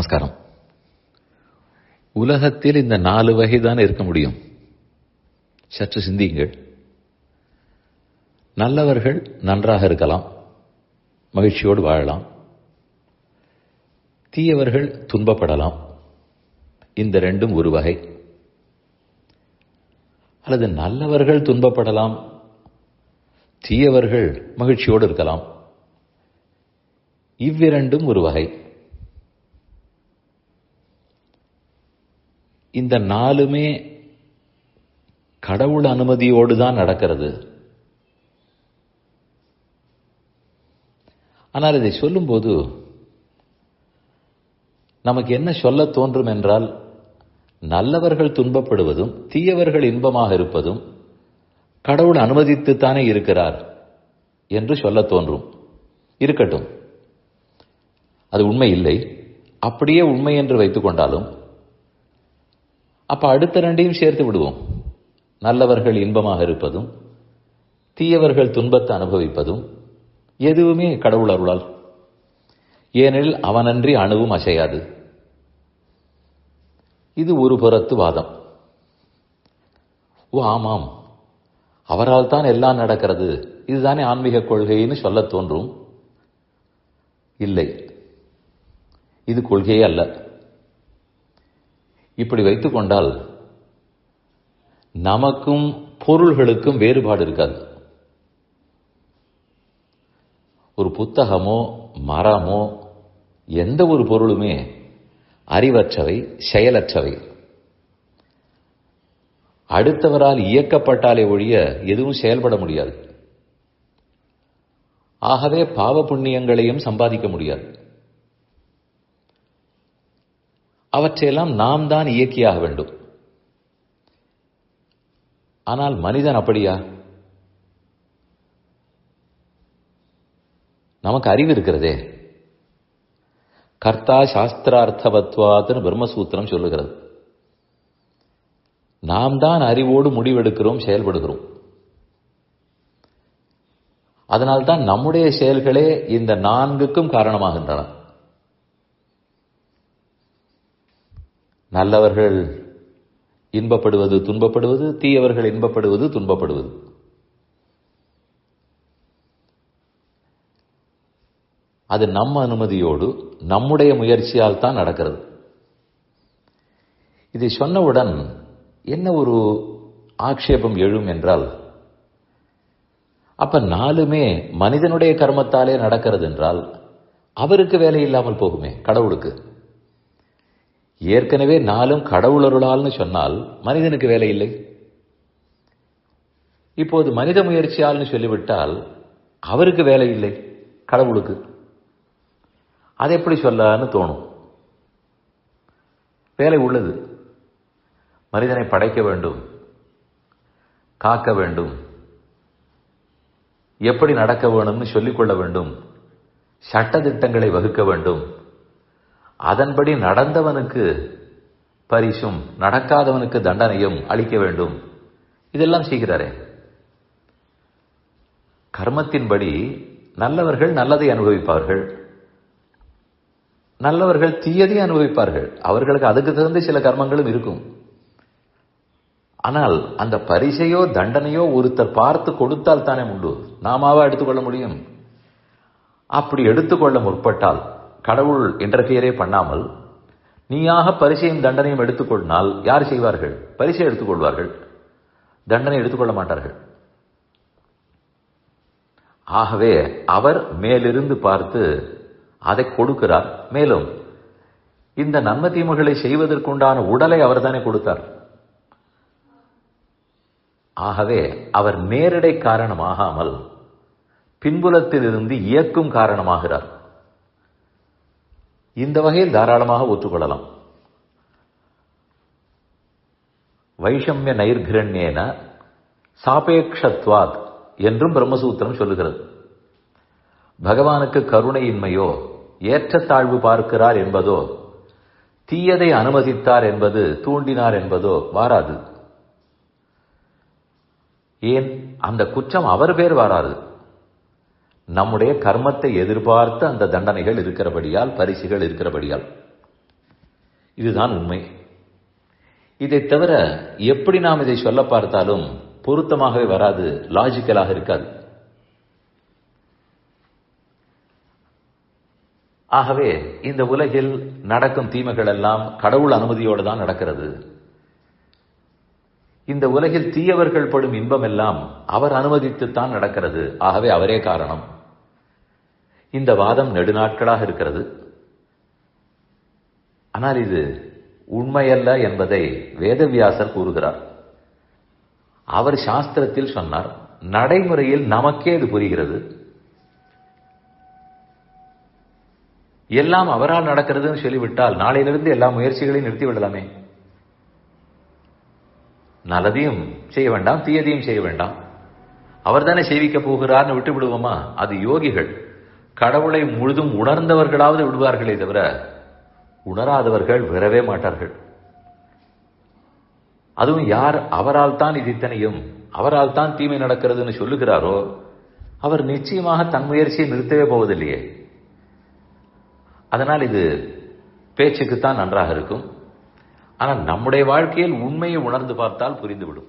நமஸ்காரம். உலகத்தில் இந்த நாலு வகைதான் இருக்க முடியும். சற்று சிந்தியுங்கள். நல்லவர்கள் நன்றாக இருக்கலாம். மகிழ்ச்சியோடு வாழலாம். தீயவர்கள் துன்பப்படலாம். இந்த ரெண்டும் ஒரு வகை. அல்லது நல்லவர்கள் துன்பப்படலாம். தீயவர்கள் மகிழ்ச்சியோடு இருக்கலாம். இவ்விரண்டும் ஒரு வகை. இந்த நாலுமே கடவுள் அனுமதியோடு தான் நடக்கிறது. ஆனால் இதை சொல்லும்போது நமக்கு என்ன சொல்ல தோன்றும் என்றால் நல்லவர்கள் துன்பப்படுவதும் தீயவர்கள் இன்பமாக இருப்பதும் கடவுள் அனுமதித்துத்தானே இருக்கிறார் என்று சொல்ல தோன்றும். இருக்கட்டும். அது உண்மை இல்லை. அப்படியே உண்மை என்று வைத்துக் கொண்டாலும் அப்ப அடுத்த ரெண்டையும் சேர்த்து விடுவோம். நல்லவர்கள் இன்பமாக இருப்பதும் தீயவர்கள் துன்பத்தை அனுபவிப்பதும் எதுவுமே கடவுள் அருளால். ஏனெனில் அவனன்றி அணுவும் அசையாது. இது ஒரு புறத்து வாதம். ஓ ஆமாம். அவரால் தான் எல்லாம் நடக்கிறது. இதுதானே ஆன்மீக கொள்கைன்னு சொல்ல தோன்றும்? இல்லை. இது கொள்கையே அல்ல. இப்படி வைத்துக் கொண்டால் நமக்கும் பொருள்களுக்கும் வேறுபாடு இருக்காது. ஒரு புத்தகமோ மரமோ எந்த ஒரு பொருளுமே அறிவற்றவை செயலற்றவை. அடுத்தவரால் இயக்கப்பட்டாலே ஒழிய எதுவும் செயல்பட முடியாது. ஆகவே பாவ புண்ணியங்களையும் சம்பாதிக்க முடியாது. அவற்றையெல்லாம் நாம் தான் இயக்கியாக வேண்டும். ஆனால் மனிதன் அப்படியா? நமக்கு அறிவு இருக்கிறதே. கர்த்தா சாஸ்திரார்த்தவத்வாத்னு பிரம்மசூத்திரம் சொல்லுகிறது. நாம் தான் அறிவோடு முடிவெடுக்கிறோம் செயல்படுகிறோம். அதனால்தான் நம்முடைய செயல்களே இந்த நான்குக்கும் காரணமாகின்றன. நல்லவர்கள் இன்பப்படுவது துன்பப்படுவது தீயவர்கள் இன்பப்படுவது துன்பப்படுவது. அது நம்ம அனுமதியோடு நம்முடைய முயற்சியால் தான் நடக்கிறது. இதை சொன்னவுடன் என்ன ஒரு ஆக்ஷேபம் எழும் என்றால் அப்ப நாலுமே மனிதனுடைய கர்மத்தாலே நடக்கிறது என்றால் அவருக்கு வேலை இல்லாமல் போகுமே கடவுளுக்கு. ஏற்கனவே நாளும் கடவுளருளால்னு சொன்னால் மனிதனுக்கு வேலை இல்லை. இப்போது மனித முயற்சியால்னு சொல்லிவிட்டால் அவருக்கு வேலை இல்லை கடவுளுக்கு. அதை எப்படி சொல்லலான்னு தோணும். வேலை உள்ளது. மனிதனை படைக்க வேண்டும் காக்க வேண்டும் எப்படி நடக்க வேணும்னு சொல்லிக்கொள்ள வேண்டும் சட்ட திட்டங்களை வகுக்க வேண்டும் அதன்படி நடந்தவனுக்கு பரிசும் நடக்காதவனுக்கு தண்டனையும் அளிக்க வேண்டும். இதெல்லாம் செய்கிறாரே. கர்மத்தின்படி நல்லவர்கள் நல்லதை அனுபவிப்பார்கள். நல்லவர்கள் தீயதை அனுபவிப்பார்கள். அவர்களுக்கு அதுக்கு தகுந்த சில கர்மங்களும் இருக்கும். ஆனால் அந்த பரிசையோ தண்டனையோ ஒருத்தர் பார்த்து கொடுத்தால் தானே உண்டு. நாமாவா எடுத்துக்கொள்ள முடியும்? அப்படி எடுத்துக்கொள்ள முற்பட்டால் கடவுள் இன்டர்ஃபியரே பண்ணாமல் நீயாக பரிசையும் தண்டனையும் எடுத்துக்கொண்டால் யார் செய்வார்கள்? பரிசை எடுத்துக்கொள்வார்கள். தண்டனை எடுத்துக்கொள்ள மாட்டார்கள். ஆகவே அவர் மேலிருந்து பார்த்து அதை கொடுக்கிறார். மேலும் இந்த நன்மை தீமைகளை செய்வதற்குண்டான உடலை அவர் தானே கொடுத்தார். ஆகவே அவர் நேரடை காரணமாகாமல் பின்புலத்திலிருந்து இயக்கும் காரணமாகிறார். இந்த வகையில் தாராளமாக ஒத்துக்கொள்ளலாம். வைஷமிய நைர்கிரண்யேன சாபேக்ஷத்வாத் என்றும் பிரம்மசூத்திரம் சொல்லுகிறது. பகவானுக்கு கருணையின்மையோ ஏற்றத்தாழ்வு பார்க்கிறார் என்பதோ தீயதை அனுமதித்தார் என்பது தூண்டினார் என்பதோ வாராது. ஏன்? அந்த குற்றம் அவர் பேர் வாராது. நம்முடைய கர்மத்தை எதிர்பார்த்து அந்த தண்டனைகள் இருக்கிறபடியால் பரிசுகள் இருக்கிறபடியால். இதுதான் உண்மை. இதை தவிர எப்படி நாம் இதை சொல்ல பார்த்தாலும் பொருத்தமாகவே வராது லாஜிக்கலாக இருக்காது. ஆகவே இந்த உலகில் நடக்கும் தீமைகள் எல்லாம் கடவுள் அனுமதியோடு தான் நடக்கிறது. இந்த உலகில் தீயவர்கள் படும் இன்பம் எல்லாம் அவர் அனுமதித்துத்தான் நடக்கிறது. ஆகவே அவரே காரணம். இந்த வாதம் நெடுநாட்களாக இருக்கிறது. ஆனால் இது உண்மையல்ல என்பதை வேதவியாசர் கூறுகிறார். அவர் சாஸ்திரத்தில் சொன்னார் நடைமுறையில் நமக்கே இது புரிகிறது. எல்லாம் அவரால் நடக்கிறதுன்னு சொல்லிவிட்டால் நாளையிலிருந்து எல்லா முயற்சிகளையும் நிறுத்தி விடலாமே. நல்லதையும் செய்ய வேண்டாம் தீயதையும் செய்ய வேண்டாம். அவர் தானே செய்விக்க போகிறார்னு விட்டு விடுவோமா அது யோகிகள். கடவுளை முழுதும் உணர்ந்தவர்களாவது விடுவார்களே தவிர உணராதவர்கள் விரவே மாட்டார்கள். அதுவும் யார் அவரால் தான் இது இத்தனையும் அவரால் தான் தீமை நடக்கிறதுன்னு சொல்லுகிறாரோ அவர் நிச்சயமாக தன் முயற்சியை நிறுத்தவே போவதில்லையே. அதனால் இது பேச்சுக்குத்தான் நன்றாக இருக்கும். ஆனால் நம்முடைய வாழ்க்கையில் உண்மையை உணர்ந்து பார்த்தால் புரிந்துவிடும்.